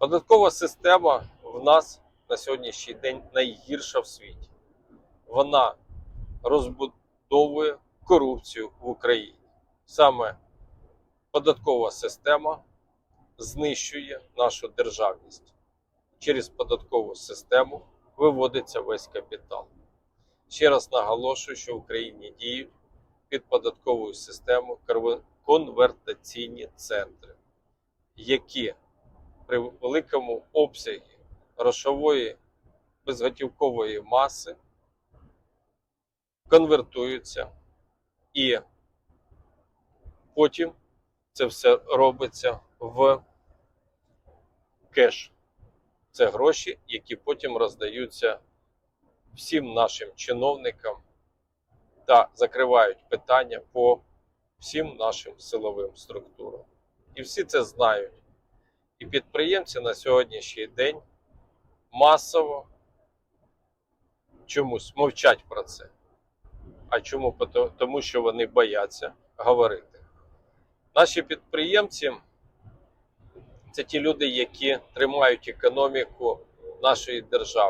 Податкова система в нас на сьогоднішній день найгірша в світі. Вона розбудовує корупцію в Україні. Саме податкова система знищує нашу державність. Через податкову систему виводиться весь капітал. Ще раз наголошую, що в Україні діють під податковою системою конвертаційні центри, які при великому обсягі грошової безготівкової маси конвертуються і потім це все робиться в кеш. Це гроші, які потім роздаються всім нашим чиновникам та закривають питання по всім нашим силовим структурам. І всі це знають. І підприємці на сьогоднішній день масово чомусь мовчать про це. А чому? Тому що вони бояться говорити. Наші підприємці це ті люди, які тримають економіку нашої держави.